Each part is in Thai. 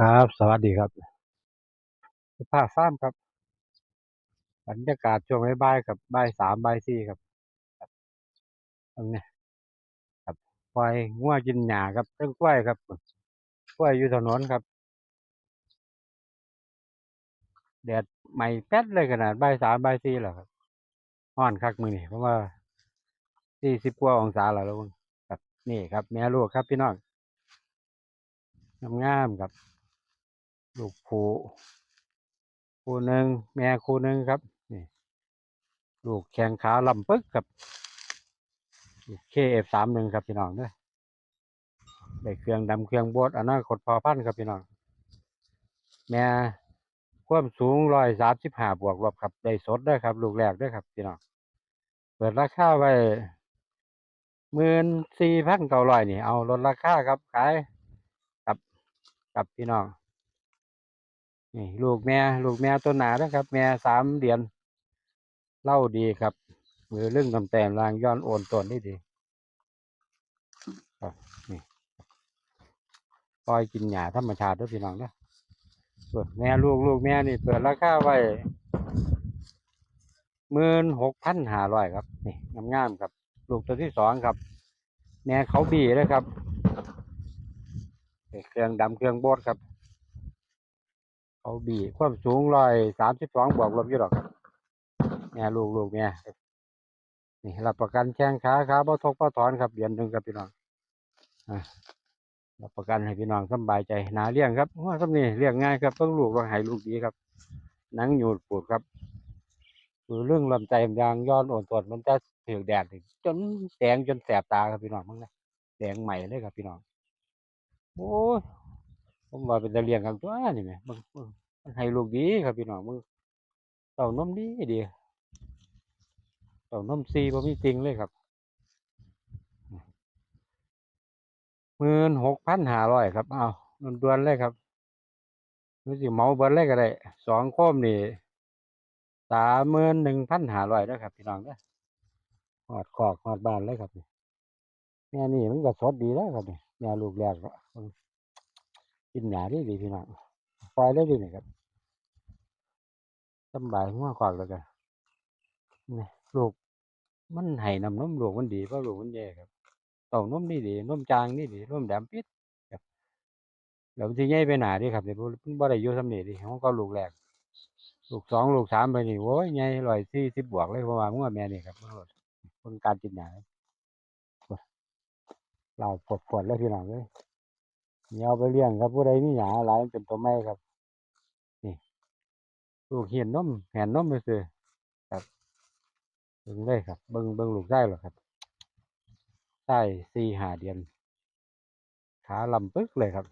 ครับ สวัสดีครับสภาคสามครับ บรรยากาศช่วงบ่ายๆครับบ่ายสามบ่ายสี่ครับตรงนี้ครับควายงัวกินหญ้าครับเรื่องกล้วยครับกล้วยอยู่ถนนครับ แดดใหม่แป๊ดเลยขนาดบ่ายสามบ่ายสี่แล้วครับร้อนคักมือนี่เพราะว่าสี่สิบกว่าองศาแล้วล้วมึงครับ นี่ครับ แม่ลูกครับพี่น้องงามๆครับ ลูกผู้คู่หนึ่งแม่คู่หนึ่งครับนี่ลูกแข้งขาลำปึกครับเคเอฟสามหนึ่งครับพี่น้องเด้อได้เครื่องดำเครื่องบดอนาคตพอพันครับพี่น้อง แม่ความสูงร้อยสามสิบห้าบวกลบครับ ได้สดเด้ครับ ลูกแรกเด้ครับพี่น้อง เปิดราคาไว้หมื่นสี่พันเก้าร้อยนี่ เอาลดราคาครับขายกับกับพี่น้อง นี่ลูกแม่ลูกแม่ตัวหนานะครับ แม่สามเดือนเล่าดีครับมือเรื่องตำแต้มรางย้อนโอนต้นนี่ดีนี่ปล่อยกินหญ้าธรรมชาติด้วยพี่น้องนะส่วนแม่ลูกลูกแม่นี่เปิดราคาไว้หมื่นหกพันห้าร้อยครับนี่งามๆครับ ลูกตัวที่สองครับ แม่เขาบีนะครับเครื่องดำเครื่องโบดครับ เขาบีความสูงร้อยสามสิบสองบวกลบอยู่หรอกแม่ลูกลูกแม่นี่รับประกันแข้งขาขาบ่ทกบ่ถอนครับเดือนหนึ่งครับพี่น้องอะรับประกันให้พี่น้องสบายใจหนาเลี้ยงครับว่าสำนี่เลี้ยงง่ายครับเพิ่งลูกว่าให้ลูกดีครับหนังหยูดปูดครับคือเรื่องลำใจยางย้อนโอนตวจมันจะถือแดดจนแดงจนแสบตาครับพี่น้องมั้งนะแดงใหม่เลยครับพี่น้องโอ้ย ผมว่าเป็นตะเลียงครับตัวนี่ไหมมึงมึงมันให้ลูกดีครับพี่น้องมึงเต่านมดีดีเต่านมซีบ่มีจริงเลยครับหมื่นหกพันห้าร้อยครับเอาด่วนเลยครับรือสิเมาเบิดเลยก็ได้สองโคมนี่สามหมื่นหนึ่งพันห้าร้อยนะครับพี่น้องเด้อหอดขอกหอดบานเลยครับนี่แม่นี่มันก็สดดีแล้วครับนี่แม่ลูกแรกก็ กินหยาดีดีพี่น้องปล่อยเลยดีนี่ครับสำบายหัวขวากแล้วกันนี่ลูกมันให้นำนมลูกมันดีเพราะลูกมันแย่ครับเต้านมนี่ดีนมจางนี่ดีนมแดำปิดครับแล้วมันสิใหญ่ไปหนาดิครับเดี๋ยวมันบ่ได้อยู่สำเนียดิของก็ลูกแรกลูกสองลูกสามไปนี่โว้ยใหญ่ร้อยสี่สิบบวกเลยเพราะว่ามึงว่าแม่นี่ครับเพิ่นการกินหยาเราปวดปวดแล้วพี่น้องเลย อย่าเอาไปเลี้ยงครับผู้ใดมีหยาหลายมันเป็นตัวแม่ครับ นี่ลูกเหียนนมแห่นนมไปซื้อครับเบิ่งเลยครับ เบิ่งเบิ่งลูกได้หรอครับได้สี่หาเดือนขาลำปึ๊กเลยครับ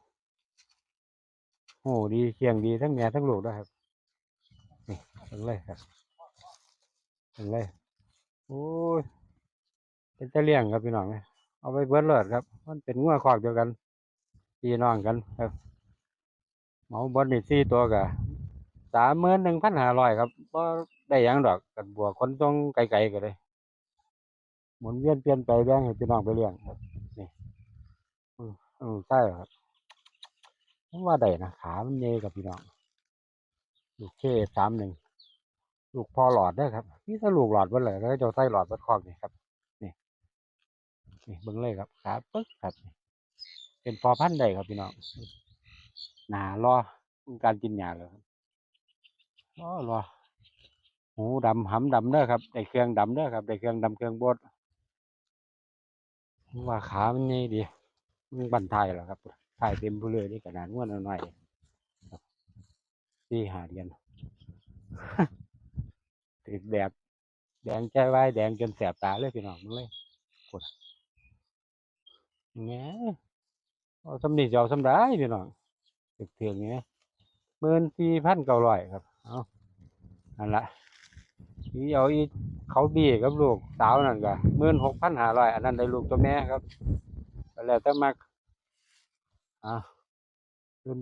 โอ้ดีเคียงดีทั้งแม่ทั้งลูกด้วยครับนี่เบิ่งเลยครับเบิ่งเลยโอ้ยเป็นตะเลี่ยงครับพี่น้องเอ้ยเอาไปเบิดเลิศครับ มันเป็นงัวคอกเดียวกัน พี่น้องกันครับเหมาเบดนี่สี่ตัวกะสามหมื่นหนึ่งพันห้าร้อยครับก็ได้ยังดอกกันบัวคนต้องไกลๆก็เลยหมุนเวียนเปลี่ยนไปแบ่งให้พี่น้องไปเลี้ยงครับนี่อืมอืมใช่ครับผมว่าได้นะขามันเยกับพี่น้องลูกเคสามหนึ่งลูกพอหลอดได้ครับนี่ถ้าลูกหลอดเบิดเลยแล้วจะใส่หลอดเบิดคอกนี่ครับนี่นี่เบิ่งเลยครับขาปึ๊กครับนี่ เป็นพอพันธุ์ได้ครับพี่น้องหนารอการกินหญ้าเลยรอรอหูดำหำดำเด้อครับได้เครื่องดำเด้อครับได้เครื่องดำเครื่องบดว่าขามันนี่ดีมันบันทายแล้วครับทายเต็มผู้เลยนี่ขนาดงวดหน่อยๆครับสี่หาเดือนติดแดดแดงใจไว้แดงจนแสบตาเลยพี่น้องมึงเลยปวดแง เอาสำนีจะเอาสำได้พี่น้องถึกเถืองเงี้ยหมื่นสี่พันเก้าร้อยครับเอานั่นละนี่เอาอีเขาบีกับลูกสาวนั่นก็หมื่นหกพันห้าร้อยอันนั้นได้ลูกตัวแม่ครับแล้วแต่มักอะ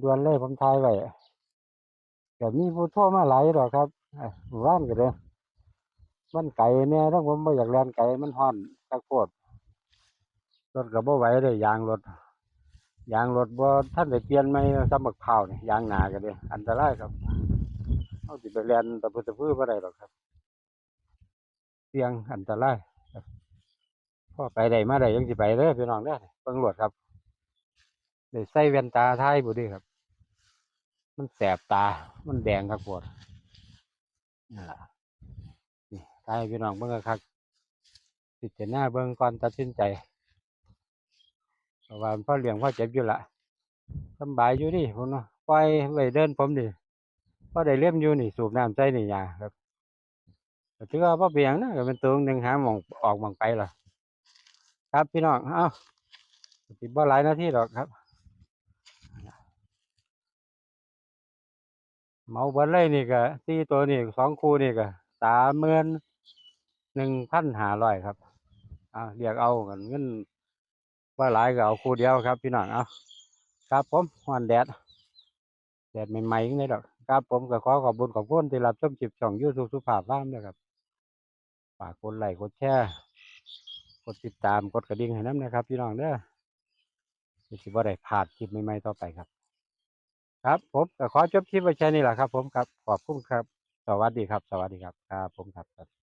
ด่วนๆเลยผมทายไว้แต่มีผู้โทรมาหลายดอกครับอ่านก็เด้อมันไก่เนี่ยถ้าผมไม่อยากแล่นไก่มันฮ้อนตะโคตรถก็บ่ไหวเลยยางรถ ยางรถบ่ท่านได้เปลี่ยนไหมสำบักเผาวนี่ยยางหนากันเลยอันตรายครับเอาสิไปแล่นตะพื้ตะพื้บ่ได้หรอกครับ เสี่ยงอันตรายพ่อไปได้มาได้ยังสิไปเด้อพี่น้องเด้อเบิ่งรวดครับได้ใส่แว่นตาท้ายบ่ดีครับ มันแสบตา มันแดงครับปวดนี่ล่ะนี่ทายให้พี่น้องเบิ่งครับพิจารณาเบิ่งก่อนตัดสินใจ ว่าพ่อเลี้ยงพ่อเจ็บอยู่ละสบายอยู่นี่ผมเนาะปล่อยไว้เดินผมดิพ่อได้เลี้ยมอยู่นี่สูบน้ำใส่นี่ยาครับถือว่าพ่อเปียงนะก็เป็นตัวหนึ่งหาหมองออกมองไปล่ะ ครับพี่น้องเอ้าสิบ่หลายนาทีหรอกครับ เมาเบิดเลยนี่ก็สี่ตัวนี่สองคู่นี่ก็สามหมื่นหนึ่งพันห้าร้อยครับอ่าเรียกเอากันเงิน ว่าหลายก็เอาคู่เดียวครับพี่น้องเอาครับผมฮอนแดดแดดใหม่ๆนี่ดอกครับผมก็ขอขอบคุญขอบคุณที่รับชมคลิปช่องยูทูบสุภาพบ้างด้วยครับฝากกดไลค์กดแชร์กดติดตามกดกระดิ่งให้น้ำนะครับ พี่น้องเด้อจะสิบ่ได้พลาดคลิปใหม่ๆต่อไปครับ ครับผมก็ขอจบคลิปไว้แค่นี้แหละครับ ผมครับขอบคุณครับ สวัสดีครับ สวัสดีครับครับผมครับ